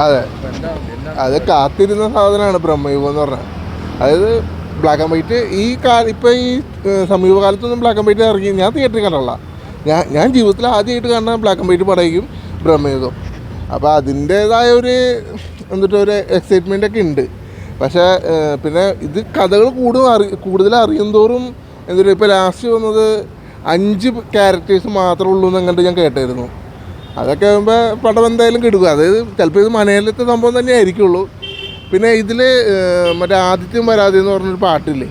അതെ. അത് കാത്തിരുന്ന സാധനമാണ് ബ്രഹ്മയുഗം എന്ന് പറഞ്ഞാൽ അതായത് ബ്ലാക്ക് ആൻഡ് വൈറ്റ് ഈ കാല ഇപ്പം ഈ സമീപകാലത്തൊന്നും ബ്ലാക്ക് ആൻഡ് വൈറ്റ് ഇറങ്ങി ഞാൻ തിയേറ്ററിൽ കണ്ടുള്ള ഞാൻ ഞാൻ ജീവിതത്തിൽ ആദ്യമായിട്ട് കാണുന്ന ബ്ലാക്ക് ആൻഡ് വൈറ്റ് പടമായിരിക്കും ബ്രഹ്മയുഗം അപ്പോൾ അതിന്റേതായ ഒരു എന്നിട്ട് ഒരു എക്സൈറ്റ്മെന്റ് ഒക്കെ ഉണ്ട്. പക്ഷേ പിന്നെ ഇത് കഥകൾ കൂടുതൽ അറി കൂടുതൽ അറിയുന്തോറും എന്തൊരു ഇപ്പോൾ ലാസ്റ്റ് വന്നത് അഞ്ച് ക്യാരക്ടേഴ്സ് മാത്രമേ ഉള്ളൂ എന്ന് കണ്ട് ഞാൻ കേട്ടായിരുന്നു അതൊക്കെ ആകുമ്പോൾ പടം എന്തായാലും കിടക്കും അതായത് ചിലപ്പോൾ ഇത് മനയിലത്തെ സംഭവം തന്നെ ആയിരിക്കുള്ളൂ. പിന്നെ ഇതിൽ മറ്റേ ആദിത്യം വരാതെ എന്ന് പറഞ്ഞൊരു പാട്ടില്ലേ?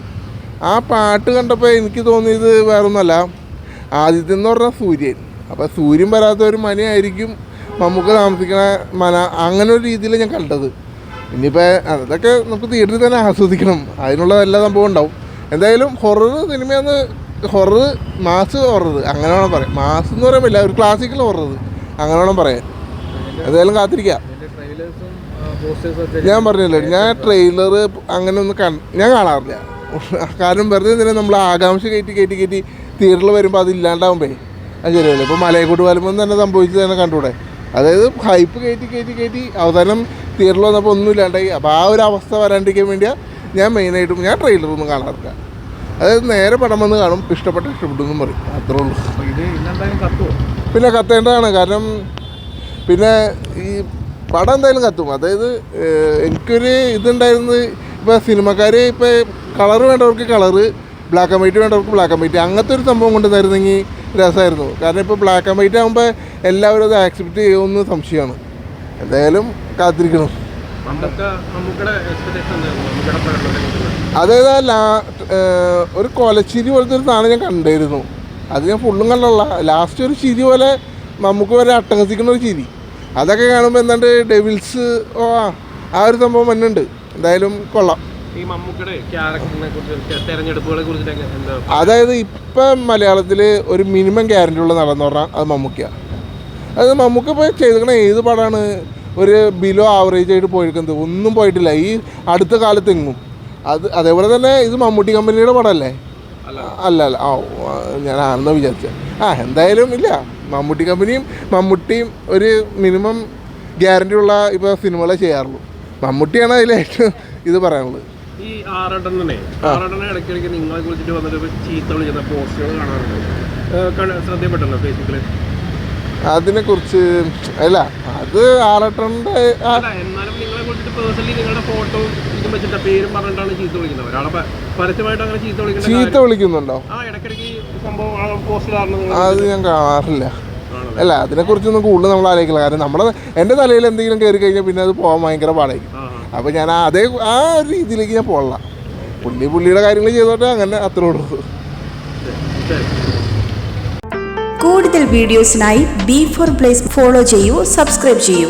ആ പാട്ട് കണ്ടപ്പോൾ എനിക്ക് തോന്നിയത് വേറൊന്നുമല്ല ആദിത്യം എന്ന് പറഞ്ഞാൽ സൂര്യൻ. അപ്പോൾ സൂര്യൻ വരാത്ത ഒരു മനയായിരിക്കും നമുക്ക് താമസിക്കണ മന അങ്ങനെ ഒരു രീതിയിൽ ഞാൻ കണ്ടത്. ഇനിയിപ്പോൾ അതൊക്കെ നമുക്ക് തിയേറ്ററിൽ തന്നെ ആസ്വദിക്കണം. അതിനുള്ള എല്ലാ സംഭവം ഉണ്ടാവും. എന്തായാലും ഹൊറർ സിനിമയെന്ന് ഹൊറർ മാസ് ഹൊറർ അങ്ങനെ വേണം പറയാം. മാസ് എന്ന് പറ്റില്ല ഒരു ക്ലാസിക്കൽ ഹൊറർ അങ്ങനെ വേണം പറയാൻ എന്തായാലും കാത്തിരിക്കാം. ഞാൻ പറഞ്ഞില്ലേ ഞാൻ ട്രെയിലർ അങ്ങനെ ഒന്ന് കണ് ഞാൻ കാണാറില്ല. കാരണം വെറുതെ എന്തിനാ നമ്മൾ ആകാംക്ഷ കയറ്റി കയറ്റി കയറ്റി തിയേറ്ററിൽ വരുമ്പോൾ അത് ഇല്ലാണ്ടാവുമ്പേ. അത് ശരിയല്ലേ? ഇപ്പോൾ മലയക്കോട്ട് വരുമ്പോൾ തന്നെ സംഭവിച്ചത് തന്നെ കണ്ടൂടെ അതായത് ഹൈപ്പ് കയറ്റി കയറ്റി കയറ്റി അവസാനം തിയേറ്ററിൽ വന്നപ്പോൾ ഒന്നും ഇല്ലാണ്ടായി. അപ്പോൾ ആ ഒരു അവസ്ഥ വരാണ്ടിരിക്കാൻ വേണ്ടിയാണ് ഞാൻ മെയിനായിട്ടും ഞാൻ ട്രെയിലർ ട്രെയിലറൊന്നും കാണാറില്ല. അതായത് നേരെ പടം വന്ന് കാണും ഇഷ്ടപ്പെട്ട ഇഷ്ടപ്പെട്ടു എന്നും പറയും. അത്രേ ഉള്ളൂ. പിന്നെ കത്തേണ്ടതാണ്. കാരണം പിന്നെ ഈ പടം എന്തായാലും കത്തും. അതായത് എനിക്കൊരു ഇതുണ്ടായിരുന്നത് ഇപ്പോൾ സിനിമക്കാർ ഇപ്പോൾ കളർ വേണ്ടവർക്ക് കളറ് ബ്ലാക്ക് ആൻഡ് വൈറ്റ് വേണ്ടവർക്ക് ബ്ലാക്ക് ആൻഡ് വൈറ്റ് അങ്ങനത്തെ ഒരു സംഭവം കൊണ്ട് കൊണ്ടുവന്നായിരുന്നെങ്കിൽ രസമായിരുന്നു കാരണം ഇപ്പോൾ ബ്ലാക്ക് ആൻഡ് വൈറ്റ് ആകുമ്പോൾ എല്ലാവരും അത് ആക്സെപ്റ്റ് ചെയ്യുമെന്ന് സംശയമാണ്. എന്തായാലും കാത്തിരിക്കണം. അതായത് ആ ലാ ഒരു കൊലച്ചിരി പോലത്തെ ഒരു സാധനം ഞാൻ കണ്ടായിരുന്നു. അത് ഞാൻ ഫുള്ളും കണ്ടുള്ള ലാസ്റ്റ് ഒരു ചിരി പോലെ നമുക്ക് വരെ അട്ടഹസിക്കുന്ന ഒരു ചിരി. അതൊക്കെ കാണുമ്പോൾ എന്താണ്ട് ഡെവിൽസ് ഓ ആ, ഒരു സംഭവം മണ്ണുണ്ട് എന്തായാലും കൊള്ളാം. ഈ മമ്മൂക്കയുടെ ക്യാരക്ടറിനെ കുറിച്ച് തെരഞ്ഞെടുപ്പുകളെ കുറിച്ചിട്ടൊക്കെ എന്താ അതായത് ഇപ്പം മലയാളത്തിൽ ഒരു മിനിമം ഗ്യാരണ്ടി ഉള്ള നടന്ന് പറഞ്ഞാൽ അത് മമ്മൂക്കയാണ് അത് മമ്മൂക്ക ഇപ്പോൾ ചെയ്തിരിക്കണ ഏത് പടമാണ് ഒരു ബിലോ ആവറേജ് ആയിട്ട് പോയിരിക്കുന്നത്. ഒന്നും പോയിട്ടില്ല. ഈ അടുത്ത കാലത്തെങ്ങും. അത് അതേപോലെ തന്നെ ഇത് മമ്മൂട്ടി കമ്പനിയുടെ പടമല്ലേ അല്ല. അല്ല ആ ഞാൻ വിചാരിച്ചത് ആ എന്തായാലും ഇല്ല. മമ്മൂട്ടി കമ്പനിയും മമ്മൂട്ടിയും ഒരു മിനിമം ഗ്യാരണ്ടി ഉള്ള ഇപ്പോൾ സിനിമകളെ ചെയ്യാറുള്ളൂ. മമ്മൂട്ടിയാണ് അതിൽ ഏറ്റവും ഇത് പറയാനുള്ളത്. ഈ ആറട്ടനെ ആറടനെ ഇടയ്ക്കിടയ്ക്ക് നിങ്ങളെ കുറിച്ചിട്ട് വന്നിട്ട് ചീത്ത വിളിക്കുന്ന പോസ്റ്റുകൾ കാണാറുണ്ട്. ശ്രദ്ധയപ്പെട്ടല്ലോ ഫേസ്ബുക്കിൽ അതിനെക്കുറിച്ച് അല്ല അത് ആറട്ടന്റെ കുറിച്ചിട്ട് പേഴ്സണലി നിങ്ങളുടെ ഫോട്ടോ ഇതും വെച്ചിട്ട് പേരും പറഞ്ഞിട്ടാണ് ചീത്ത വിളിക്കുന്നത്. ഒരാളെ പരസ്യമായിട്ട് അങ്ങനെ ചീത്ത വിളിക്കുന്ന ചീത്ത വിളിക്കുന്നുണ്ടോ? ആ ഇടയ്ക്കിടയ്ക്ക് സംഭവം ആ പോസ്റ്റ് അത് ഞാൻ കാണാറില്ല. അല്ല അതിനെക്കുറിച്ചൊന്നും കൂടുതൽ നമ്മൾ ആലോചിക്കില്ല. കാരണം നമ്മളെ എന്റെ തലയിൽ എന്തെങ്കിലും കയറി കഴിഞ്ഞാൽ പിന്നെ അത് പോകാൻ ഭയങ്കര പാടായിരിക്കും. അപ്പോൾ ഞാൻ അതേ ആ ഒരു രീതിയിലേക്ക് ഞാൻ പോകല പുള്ളി പുള്ളിയുടെ കാര്യങ്ങൾ ചെയ്തോട്ടെ അങ്ങനെ അത്രേ ഉള്ളൂ. കൂടുതൽ വീഡിയോസിനായി ബി ഫോർ പ്ലേസ് ഫോളോ ചെയ്യൂ സബ്സ്ക്രൈബ് ചെയ്യൂ.